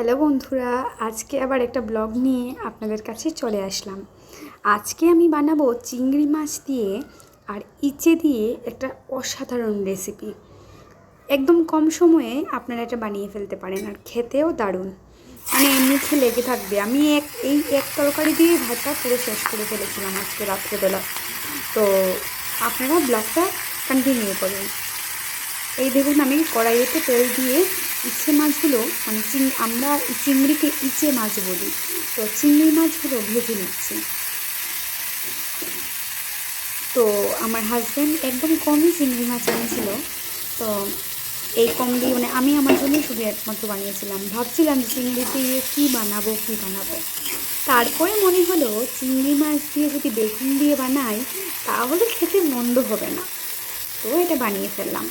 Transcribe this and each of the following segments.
Hello বন্ধুরা, আজকে আবার একটা ব্লগ নিয়ে আপনাদের কাছে চলে আসলাম। আজকে আমি বানাবো চিংড়ি মাছ দিয়ে আর ইচে দিয়ে একটা অসাধারণ রেসিপি। একদম কম সময়ে আপনারা এটা বানিয়ে ফেলতে পারেন আর খেতেও দারুণ। মানে মুখে লেগে থাকবে। আমি এক, এই এক তরকারি দিয়ে ভাতটা পুরো শেষ করে ফেলেছিলাম আজকে রাত্রেবেলা। তো আপনারা ব্লগটা কন্টিনিউ করুন। এই দেখুন আমি কড়াইয়েতে তেল দিয়ে ইচ্ছে মাছগুলো মানে চিং, আমরা চিংড়িকে ইচে মাছ বলি। তো চিংড়ি মাছগুলো ভেজে নিচ্ছি। তো আমার হাজব্যান্ড একদম কমই চিংড়ি মাছ এনেছিল তো এই কম দিয়ে মানে আমি আমার জন্যই শুধু একমাত্র বানিয়েছিলাম। ভাবছিলাম চিংড়ি দিয়ে কী বানাবো কী বানাবো। তারপরে মনে হলো চিংড়ি মাছ দিয়ে যদি বেগুন দিয়ে বানাই, তাহলে খেতে মন্দ হবে না। তো এটা বানিয়ে ফেললাম।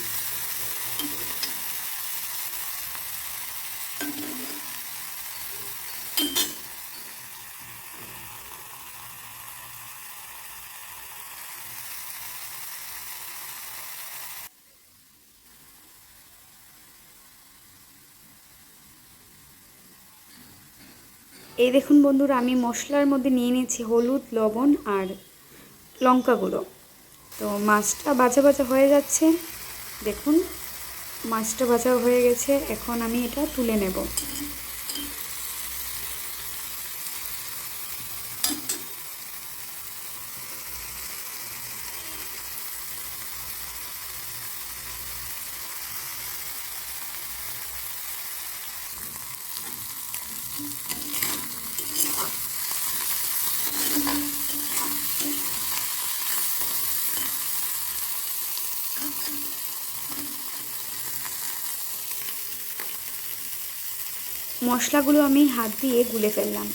এই দেখুন বন্ধুরা, আমি মশলার মধ্যে নিয়ে নিয়েছি হলুদ, লবণ আর লঙ্কা গুঁড়ো। তো মাছটা ভাজা ভাজা হয়ে যাচ্ছে। দেখুন, মাছটা ভাজা হয়ে গেছে। এখন আমি এটা তুলে নেব। মশলাগুলো আমি হাত দিয়ে গুলে ফেললাম।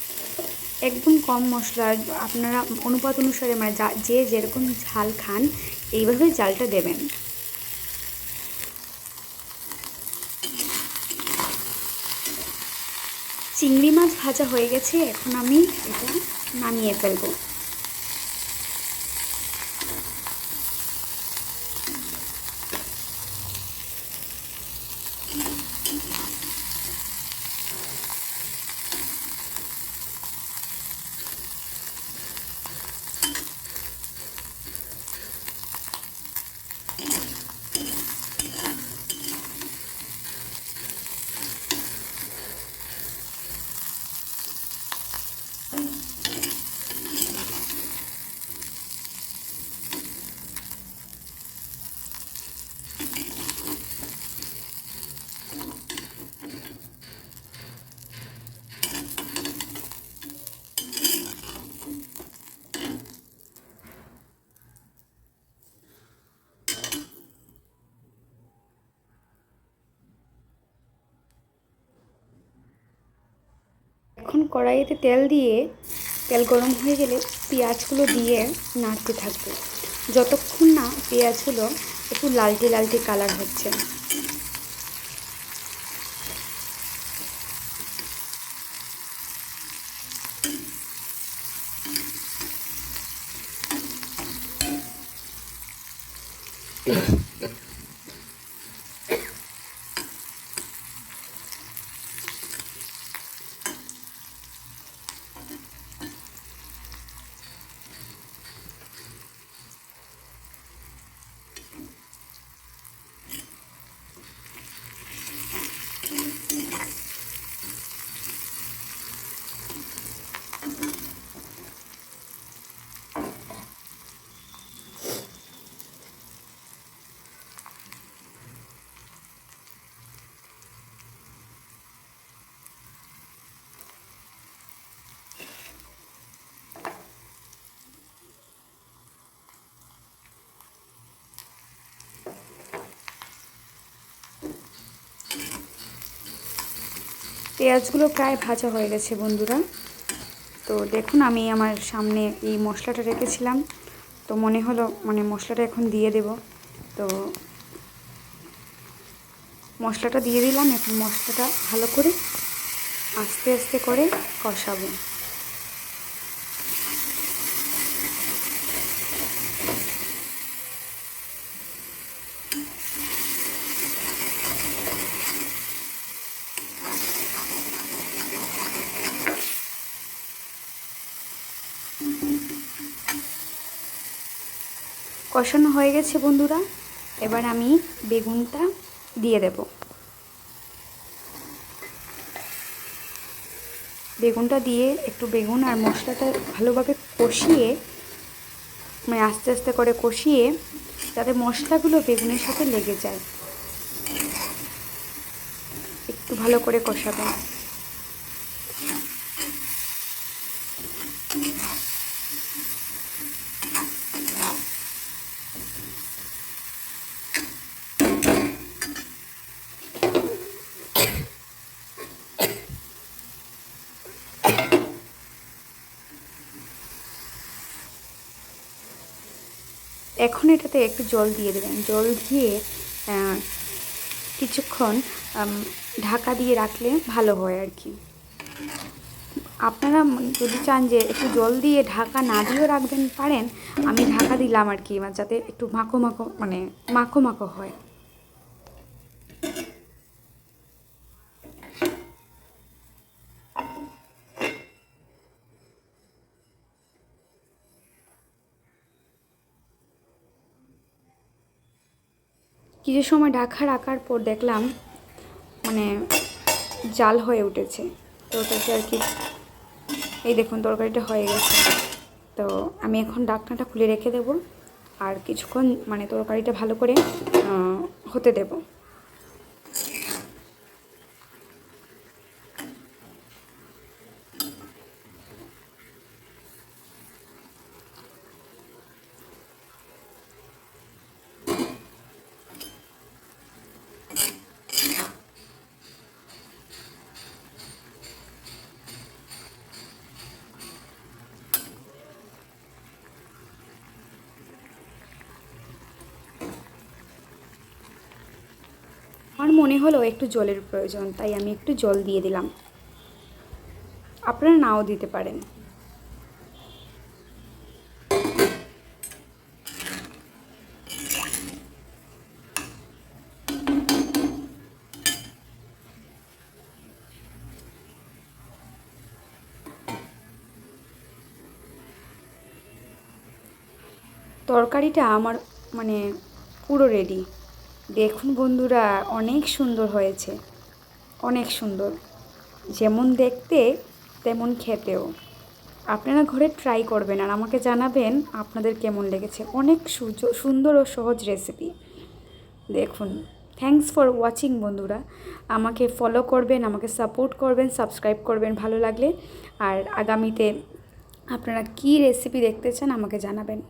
একদম কম মশলা, আপনারা অনুপাত অনুসারে মানে যা যেরকম ঝাল খান, এইভাবে জালটা দেবেন। চিংড়ি মাছ ভাজা হয়ে গেছে, এখন আমি এটা নামিয়ে ফেলব। কড়াইতে তেল দিয়ে, তেল গরম হয়ে গেলে পেঁয়াজগুলো দিয়ে নাড়তে থাকবে। যতক্ষণ না পেঁয়াজগুলো একটু লালটে লালটে কালার হচ্ছে। পেঁয়াজগুলো প্রায় ভাজা হয়ে গেছে বন্ধুরা। তো দেখুন, আমি আমার সামনে এই মশলাটা রেখেছিলাম। তো মনে হলো মানে মশলাটা এখন দিয়ে দেব। তো মশলাটা দিয়ে দিলাম, এখন মশলাটা ভালো করে আস্তে আস্তে করে কষাবো। কষানো হয়ে গেছে বন্ধুরা। এবার আমি বেগুনটা দিয়ে দেব। বেগুনটা দিয়ে একটু বেগুন আর মশলাটা ভালোভাবে কষিয়ে মানে আস্তে আস্তে করে কষিয়ে যাতে মশলাগুলো বেগুনের সাথে লেগে যায়। একটু ভালো করে কষাবেন এখন এটাতে একটু জল দিয়ে দেবেন। জল দিয়ে কিছুক্ষণ ঢাকা দিয়ে রাখলে ভালো হয় আর কি আপনারা যদি চান যে একটু জল দিয়ে ঢাকা না দিয়েও রাখবেন, পারেন। আমি ঢাকা দিলাম আর কি যাতে একটু মাখো মাখো মানে মাখো মাখো হয়। কিছু সময় ঢাকা রাখার পর দেখলাম মানে জাল হয়ে উঠেছে। তো ওটাকে আর কি, এই দেখুন তরকারিটা হয়ে গেছে। তো আমি এখন ডাকনাটা খুলে রেখে দেব আর কিছুক্ষণ মানে তরকারিটা ভালো করে হতে দেব। আমার মনে হলো একটু জলের প্রয়োজন, তাই আমি একটু জল দিয়ে দিলাম। আপনারা নাও দিতে পারেন। তরকারিটা আমার মানে পুরো রেডি দেখুন বন্ধুরা, অনেক সুন্দর হয়েছে। অনেক সুন্দর। যেমন দেখতে, তেমন খেতেও। আপনারা ঘরে ট্রাই করবেন আর আমাকে জানাবেন আপনাদের কেমন লেগেছে। অনেক সুন্দর ও সহজ রেসিপি দেখুন থ্যাঙ্কস ফর ওয়াচিং বন্ধুরা। আমাকে ফলো করবেন, আমাকে সাপোর্ট করবেন সাবস্ক্রাইব করবেন ভালো লাগলে। আর আগামীতে আপনারা কী রেসিপি দেখতে চান আমাকে জানাবেন।